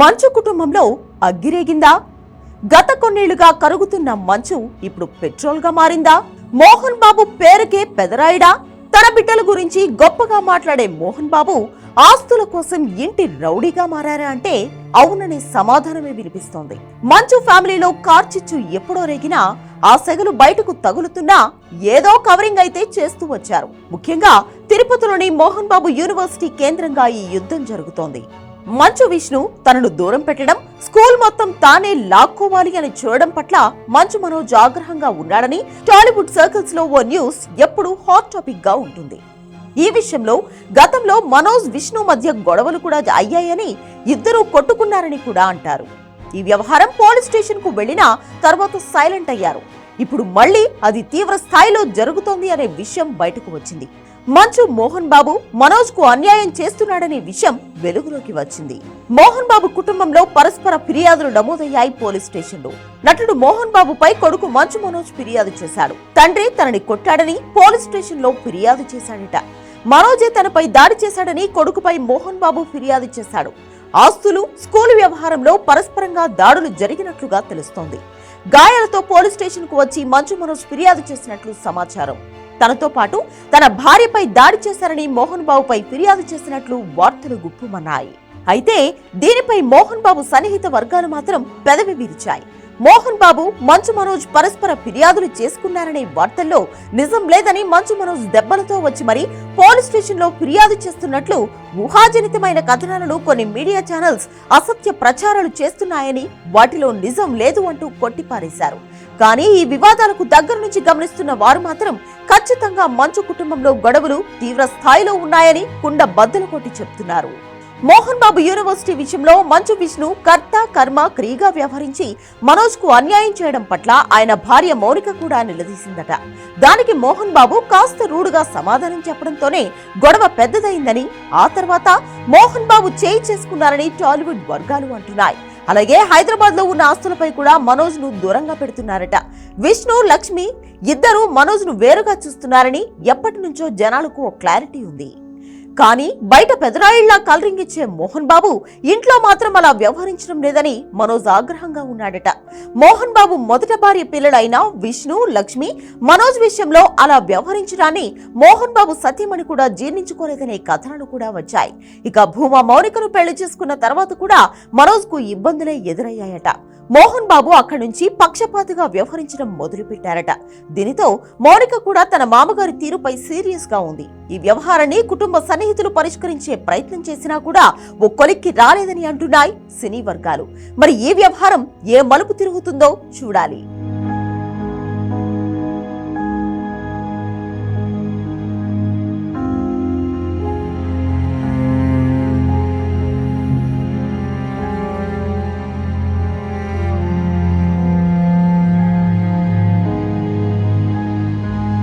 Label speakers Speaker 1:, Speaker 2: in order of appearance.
Speaker 1: మంచు కుటుంబంలో అగ్గిరేగిందా గత కొన్నేళ్ళుగా కరుగుతున్న మంచు ఇప్పుడు పెట్రోల్గా మారిందా? మోహన్ బాబు పేరుకే పెదరాయిడా? తన బిడ్డల గురించి గొప్పగా మాట్లాడే మోహన్ బాబు ఆస్తుల కోసం ఇంటి రౌడీగా మారారా అంటే అవుననే సమాధానమే వినిపిస్తోంది. మంచు ఫ్యామిలీలో కార్చిచ్చు ఎప్పుడో రేగినా ఆ సెగలు బయటకు తగులుతున్నా ఏదో కవరింగ్ అయితే చేస్తూ వచ్చారు. ముఖ్యంగా తిరుపతిలోని మోహన్ బాబు యూనివర్సిటీ కేంద్రంగా ఈ యుద్ధం జరుగుతోంది. మంచు విష్ణు తనను దూరం పెట్టడం స్కూల్ మొత్తం తానే లాక్కోవాలి అని చూడడం పట్ల మంచు మనోజ్ ఆగ్రహంగా ఉన్నాడని టాలీవుడ్ సర్కిల్స్లో ఓ న్యూస్ ఎప్పుడూ హాట్ టాపిక్గా ఉంటుంది. ఈ విషయంలో గతంలో మనోజ్ విష్ణు మధ్య గొడవలు కూడా అయ్యాయని ఇద్దరూ కొట్టుకున్నారని కూడా అంటారు. ఈ వ్యవహారం పోలీస్ స్టేషన్కు వెళ్ళినా తర్వాత సైలెంట్ అయ్యారు. ఇప్పుడు మళ్ళీ అది తీవ్ర స్థాయిలో జరుగుతోంది అనే విషయం బయటకు వచ్చింది. మంచు మోహన్ బాబు మనోజ్కు అన్యాయం చేస్తున్నాడనే విషయం వెలుగులోకి వచ్చింది. మోహన్ బాబు కుటుంబంలో పరస్పర ఫిర్యాదులు నమోదయ్యాయి పోలీస్ స్టేషన్లో. నటుడు మోహన్ బాబుపై కొడుకు మంచు మనోజ్ ఫిర్యాదు చేశాడు తండ్రి తనని కొట్టాడని పోలీస్ స్టేషన్లో ఫిర్యాదు చేశాడట. మనోజే తనపై దాడి చేశాడని కొడుకుపై మోహన్ బాబు ఫిర్యాదు చేశాడు. ఆస్తులు స్కూలు వ్యవహారంలో పరస్పరంగా దాడులు జరిగినట్లుగా తెలుస్తోంది. గాయాలతో పోలీస్ స్టేషన్కు వచ్చి మంచు మనోజ్ ఫిర్యాదు చేసినట్లు సమాచారం. తనతో పాటు తన భార్యపై దాడి చేశారని మోహన్ బాబుపై ఫిర్యాదు చేసినట్లు వార్తలు గుప్పుమన్నాయి. అయితే దీనిపై మోహన్ బాబు సన్నిహిత వర్గాలు మాత్రం పెదవి విరిచాయి. మోహన్ బాబు మంచు మనోజ్ పరస్పర ఫిర్యాదులు చేసుకున్నారనే వార్తల్లో నిజం లేదని మంచు మనోజ్ దెబ్బలతో వచ్చి మరి పోలీస్ స్టేషన్లో ఫిర్యాదు చేస్తున్నట్లు ఊహాజనితమైన కథనాలను కొన్ని మీడియా ఛానల్స్ అసత్య ప్రచారాలు చేస్తున్నాయని వాటిలో నిజం లేదు అంటూ కొట్టిపారేశారు. కానీ ఈ వివాదాలకు దగ్గర నుంచి గమనిస్తున్న వారు మాత్రం ఖచ్చితంగా మంచు కుటుంబంలో గొడవలు తీవ్ర స్థాయిలో ఉన్నాయని కుండ బద్దలు కొట్టి చెప్తున్నారు. మోహన్ బాబు యూనివర్సిటీ విషయంలో మంచు విష్ణు కర్త కర్మ క్రియగా వ్యవహరించి మనోజ్కు అన్యాయం చేయడం పట్ల ఆయన భార్య మౌనిక కూడా నిలదీసిందట. దానికి మోహన్ బాబు కాస్త రూడుగా సమాధానం చెప్పడంతోనే గొడవ పెద్దదైందని ఆ తర్వాత మోహన్ బాబు చేయి చేసుకున్నారని టాలీవుడ్ వర్గాలు అంటున్నాయి. అలాగే హైదరాబాద్లో ఉన్న ఆస్తులపై కూడా మనోజ్ను దూరంగా పెడుతున్నారట. విష్ణు లక్ష్మి ఇద్దరు మనోజ్ను వేరుగా చూస్తున్నారని ఎప్పటి నుంచో జనాలకు ఓ క్లారిటీ ఉంది. కానీ బయట పెదరాయిళ్ళా కలరింగిచ్చే మోహన్ బాబు ఇంట్లో మాత్రం అలా వ్యవహరించడం లేదని మనోజ్ ఆగ్రహంగా ఉన్నాడట. మోహన్ బాబు మొదట భార్య పిల్లలైన విష్ణు లక్ష్మి మనోజ్ విషయంలో అలా వ్యవహరించడాన్ని మోహన్ బాబు సత్యమణి కూడా జీర్ణించుకోలేదనే కథనాలు కూడా వచ్చాయి. ఇక భూమా మౌనికను పెళ్ళి చేసుకున్న తర్వాత కూడా మనోజ్కు ఇబ్బందులే ఎదురయ్యాయట. మోహన్ బాబు అక్కడి నుంచి పక్షపాతిగా వ్యవహరించడం మొదలుపెట్టారట. దీనితో మౌనిక కూడా తన మామగారి తీరుపై సీరియస్గా ఉంది. ఈ వ్యవహారాన్ని కుటుంబ సన్నిహితులు పరిష్కరించే ప్రయత్నం చేసినా కూడా ఓ కొలిక్కి రాలేదని అంటున్నాయి సినీ వర్గాలు. మరి ఈ వ్యవహారం ఏ మలుపు తిరుగుతుందో చూడాలి.